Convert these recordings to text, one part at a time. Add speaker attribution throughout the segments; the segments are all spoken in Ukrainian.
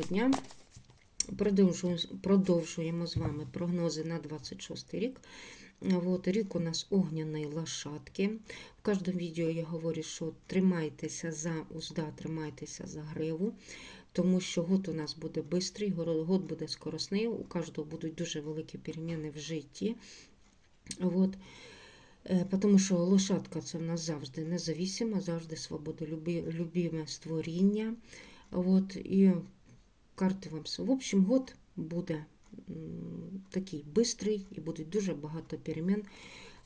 Speaker 1: Доброго дня. Продовжуємо, продовжуємо з вами прогнози на 26 рік. От, рік у нас огняної лошадки. В кожному відео я говорю, що тримайтеся за узда, тримайтеся за гриву, тому що год у нас буде швидкий, год буде скоросний, у кожного будуть дуже великі переміни в житті. От. Е, Тому що лошадка це в нас завжди независима, завжди свободолюбіме створіння. От, і карти вам. В общем, год буде такий бистрий і будуть дуже багато перемін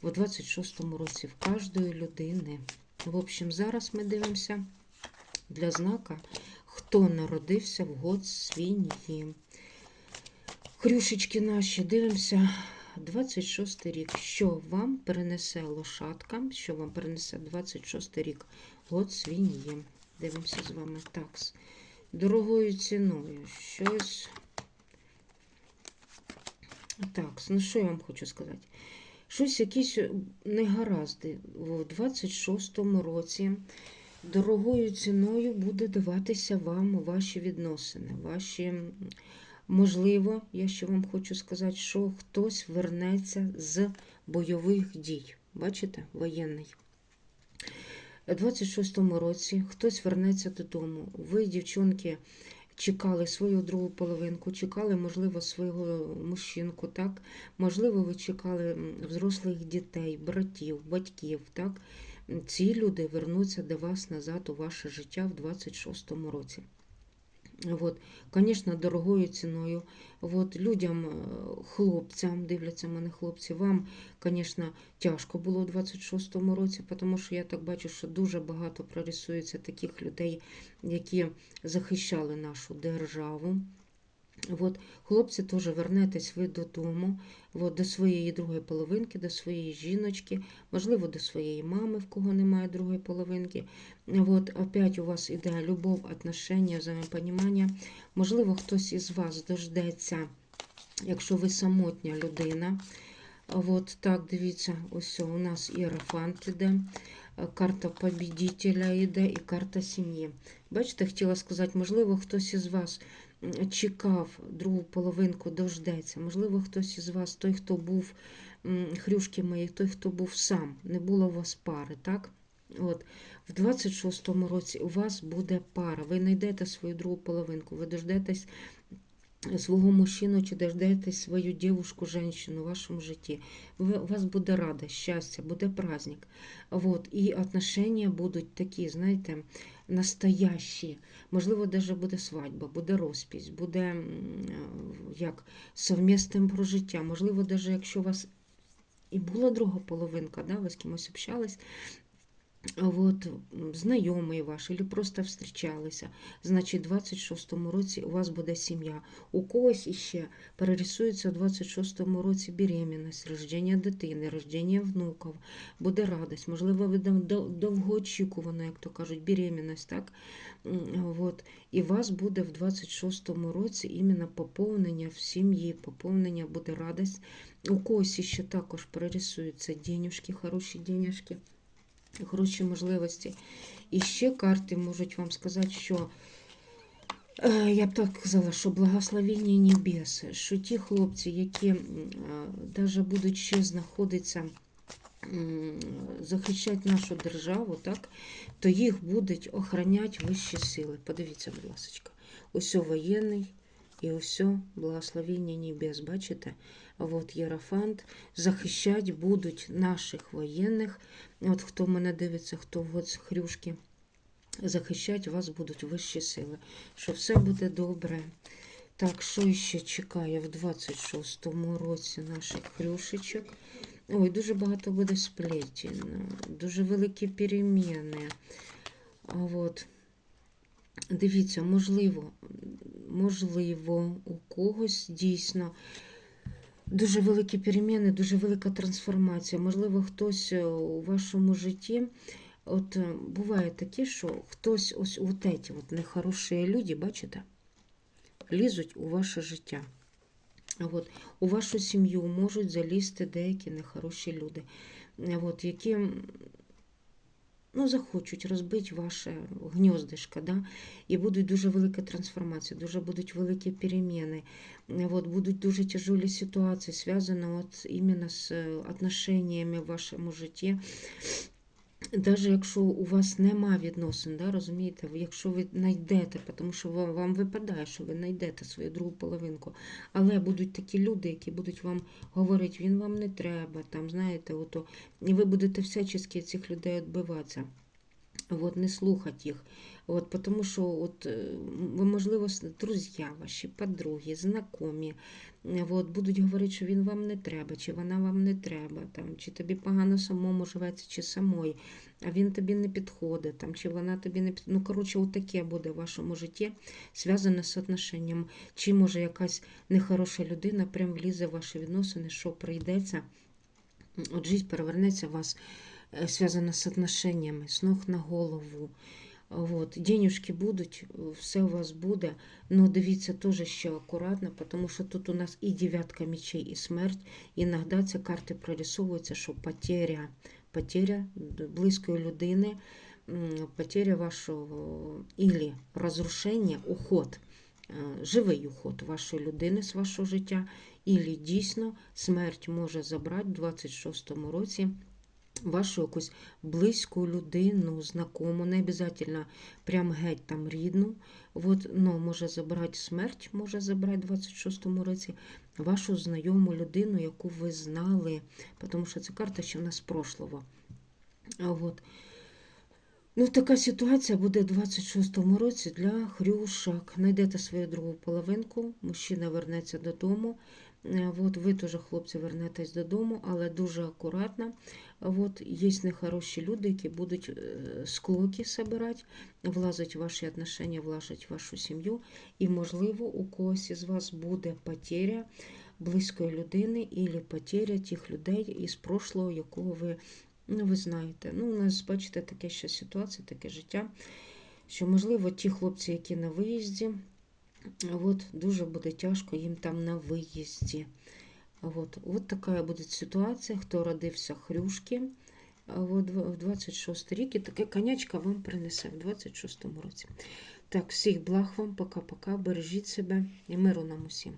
Speaker 1: у 26-му році в кожної людини. В общем, зараз ми дивимося для знака, хто народився в год свиньї. Хрюшечки наші, дивимося 26 рік. Що вам перенесе лошадка? Що вам перенесе 26 рік? Год свиньї. Дивимося з вами такс. Дорогою ціною. Щось. Так, ну що я вам хочу сказати? Щось якісь негаразди у 26-му році. Дорогою ціною буде даватися вам ваші відносини, ваші. Можливо, я ще вам хочу сказати, що хтось вернеться з бойових дій. Бачите, воєнний. У 26-му році хтось вернеться додому. Ви, дівчонки, чекали свою другу половинку, чекали, можливо, свого мужчинку, так? Можливо, ви чекали взрослих дітей, братів, батьків. так? Ці люди вернуться до вас назад у ваше життя в 26-му році. От, Звісно, дорогою ціною. От, Людям, хлопцям, дивляться мене хлопці, вам, звісно, тяжко було у 26-му році, тому що я так бачу, що дуже багато прорисується таких людей, які захищали нашу державу. От, Хлопці теж вернетесь ви додому, от, до своєї другої половинки, до своєї жіночки, можливо, до своєї мами, в кого немає другої половинки. От, Опять у вас іде любов, отношення, взаємопонімання. Можливо, хтось із вас дождеться, якщо ви самотня людина. От так, дивіться, ось у нас іерофант іде, карта побідителя йде і карта сім'ї. Бачите, хотіла сказати, можливо, хтось із вас чекав другу половинку, дождеться. Можливо, хтось із вас, той, хто був хрюшки мої, той, хто був сам, не було у вас пари, так? От, В 26-му році у вас буде пара. Ви знайдете свою другу половинку, ви дождетесь свого мужчину чи дождетесь свою дівушку, женщину в вашому житті. У вас буде рада, щастя, буде праздник. Вот. І отношення будуть такі, знаєте, настоящі. Можливо, навіть буде свадьба, буде розпись, буде як совмісне прожиття. Можливо, навіть якщо у вас і була друга половинка, да, ви з кимось общались, от, знайомий ваш, або просто встрічалися. Значить, у 26-му році у вас буде сім'я. У когось іще перерисується у 26-му році беременність, рождення дитини, рождення внуків, буде радість, можливо, ви довгоочікувана, як то кажуть, беременність, так? От. І у вас буде в 26-му році іменно поповнення в сім'ї, поповнення буде радість. У когось ще також перерисуються денюжки, хороші денюжки хороші можливості. І ще карти можуть вам сказати, що, е, я б так казала, що благословення небес, що ті хлопці, які навіть будуть ще знаходитися, захищати нашу державу, так, то їх будуть охороняти вищі сили. Подивіться, будь ласка, ось воєнний. І все, благословення небес, бачите? От Єрофант захищати будуть наших воєнних. От Хто мене дивиться, хто от хрюшки, захищати вас будуть вищі сили. Що все буде добре. Так, що ще чекає в 26-му році наших хрюшечок? Ой, дуже багато буде сплетін, дуже великі переміни. А от, Дивіться, можливо, можливо, у когось дійсно дуже великі переміни, дуже велика трансформація. Можливо, хтось е, у вашому житті. От е, буває таке, що хтось ось от ці от нехороші люди, бачите, лізуть у ваше життя. От, У вашу сім'ю можуть залізти деякі нехороші люди, от, які ну, захочуть розбити ваше гніздишко, да? і будуть дуже велика трансформація, дуже будуть великі переміни, от, будуть дуже тяжелі ситуації, зв'язані от іменно з е, отношеннями в вашому житті. Навіть якщо у вас нема відносин, да, розумієте, якщо ви знайдете, тому що вам, вам випадає, що ви знайдете свою другу половинку, але будуть такі люди, які будуть вам говорити, він вам не треба, там, знаєте, ото, і ви будете всячески цих людей відбиватися. От, не слухати їх. От, тому що, от, е, ви, можливо, друзі ваші, подруги, знайомі, е, от, будуть говорити, що він вам не треба, чи вона вам не треба, там, чи тобі погано самому живеться, чи самої, а він тобі не підходить, там, чи вона тобі не підходить. Ну, коротше, отаке буде в вашому житті, зв'язане з отношенням. Чи може якась нехороша людина прям влізе в ваші відносини, що прийдеться, от життя перевернеться вас связано с отношениями, с ног на голову. Вот. Денюжки будуть, все у вас буде, але дивіться теж ще акуратно, тому що тут у нас і дев'ятка мечей, і смерть. Іноді ці карти прорисовуються, що потеря, потеря близької людини, потеря вашого ілі розрушення, уход, е, живий уход вашої людини з вашого життя, ілі дійсно смерть може забрати в 26-му році вашу якусь близьку людину, знакому, не обов'язково прям геть там рідну. От, ну, може забрати смерть, може забрати в 26-му році вашу знайому людину, яку ви знали, тому що це карта ще в нас прошлого. От. Ну, така ситуація буде в 26-му році для хрюшок. Найдете свою другу половинку, мужчина вернеться додому. Е, От ви теж, хлопці, вернетесь додому, але дуже акуратно. От є нехороші люди, які будуть е, склоки собирати, влазить ваші отношення, влазить в вашу сім'ю. І, можливо, у когось із вас буде потеря близької людини, або потеря тих людей із прошлого, якого ви, ну, ви знаєте. Ну, у нас, бачите, таке ще ситуація, таке життя, що, можливо, ті хлопці, які на виїзді, От, дуже буде тяжко їм там на виїзді. От, от така буде ситуація, хто родився хрюшки от, в 26 рік, і таке конячка вам принесе в 26 році. Так, всіх благ вам, пока-пока, бережіть себе і миру нам усім.